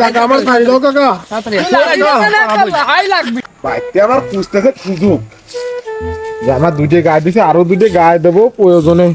কাকা আমার ছাড়ি দাও কাকা। হাই আমার খুঁজতেছে খুঁজুক আমার দুইটা গায়ে দিছে আরও দুইটা গায়ে দেবো প্রয়োজনে।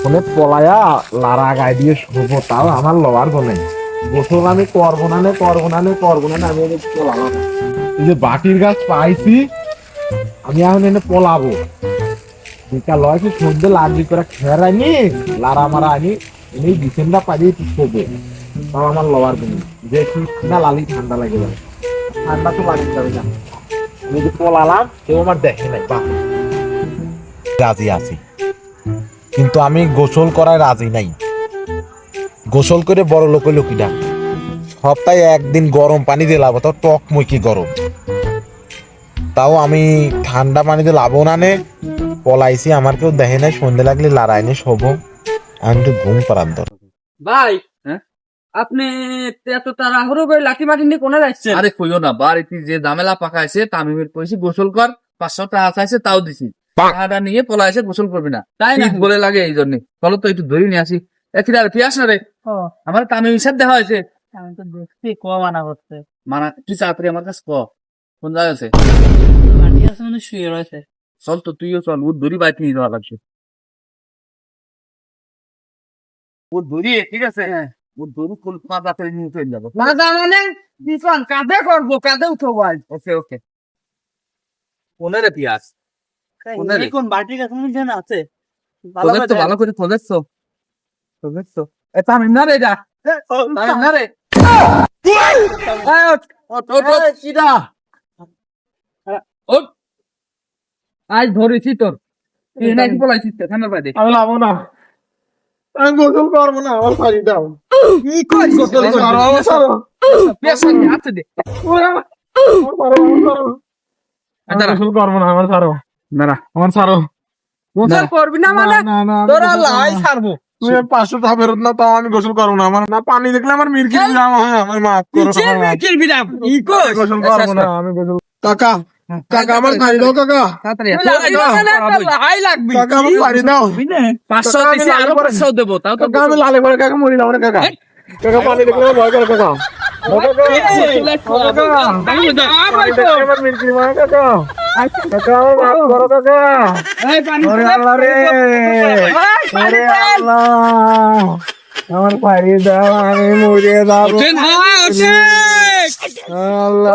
ফোনে পলায়া লারা গায়ে দিয়ে শুবো তাও আমার লওয়ার জন্য। গোসল আমি করব না নে করব না নে করব না আমি পলালাম এই যে বাটির গাছ পাইছি আমি এখন এনে পলাবো। বিকাল লয়ছি সন্ধ্যে লাগবি করে খেয়ার নি লারা মারা আনি এই ডিসেম্বর পালিয়ে শোবো। তাও আমার লওয়ার যে লালি ঠান্ডা লাগে ঠান্ডা তো লাগে যাবে না। আমি যে পলালাম কেউ আমার দেখে নাই বাহ। রাজি আছি। কিন্তু আমি গোসল করায় রাজি নাই। গোসল করে বড় লোক লোকিটা সপ্তাহে একদিন গরম পানি দিয়ে লাভ তাও টক মুখি গরম? তাও আমি ঠান্ডা পানিতে লাভ না নে। পলাইছি আমার কেউ দেখে নাই সন্ধে লাগলে লড়াই নে শোবো আমি একটু ঘুম দরকার ভাই আপনি এত তাড়াহুড়ো করে লাঠি মাটি নিয়ে কোনে যাচ্ছেন? আরে কইও না বাড়িতে যে ঝামেলা পাকাইছে তামিমের কইছি গোসল কর পাঁচশো টাকা চাইছে তাও দিছি। টাকাটা নিয়ে পলাইছে গোসল করবি না। তাই না বলে লাগে এই জন্য চলো তো একটু ধরে নিয়ে আসি। আর পিয়াস না রে। আমার তামিম হিসাব দেখা হয়েছে। আমি তো দেখছি কুয়া মানা করছে। মানা তুই চাকরি আমার কাছে ক। কোন জায়গা আছে? মাটি আছে মানে শুয়ে রয়েছে। চল তো তুইও চল ওর দড়ি বাইতে নিয়ে যাওয়া লাগছে ওর দড়ি ঠিক আছে। ওর দড়ি ফুল পাতা করে নিয়ে চলে যাব। মাজা মানে করব ওকে ওকে। কোন বাটি কাছে যেন আছে? তো ভালো করে না রে এটা? না রে? এই ওঠ, ওঠ, ওঠ, ওঠ, সিধা। ওঠ। আজ ধরেছি তোর। বাইরে আমি না। আমি গোসল করব না আমার দাও। পাঁচশো টাকা ফেরত না তাও আমি গোসল করব না। আমার না পানি দেখলে আমার মির্কি যাওয়া হয় আমার মাফ করো গোসল করব না আমি গোসল কাকা কাকা আমার ছাড়ি দাও কাকা তাড়াতাড়ি তুই লাগবি না, না, না, হাই লাগবি কাকা আমার ছাড়ি দাও পাঁচশো কাকা, আমি দিছি আরও লাল করে- পাঁচশো দেবো তাও তো কাকা আমি লালে করে কাকা মরি না কাকা কাকা পানি দেখলে আমার ভয় করে কাকা ও কাকা কাকা পানি দেখলে আমার মির্কি মারা কাকা কাকা আমার মাফ করো কাকা এই পানি ওরে আল্লাহ রে ওরে আল্লাহ আমার পাড়ি দাও আমি মরে যাব ওঠেন হ্যাঁ ওঠেন আল্লাহ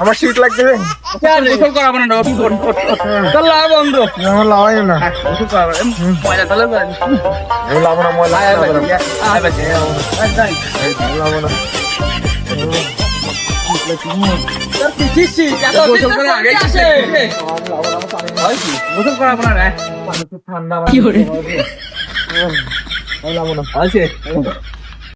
আমার শীত লাগছে গোসল করাবো না লাভ বন্ধ আমার গোসল করাবো ময়লা তাহলে লাভ ময়লা লাভ। ঠান্ডা আছে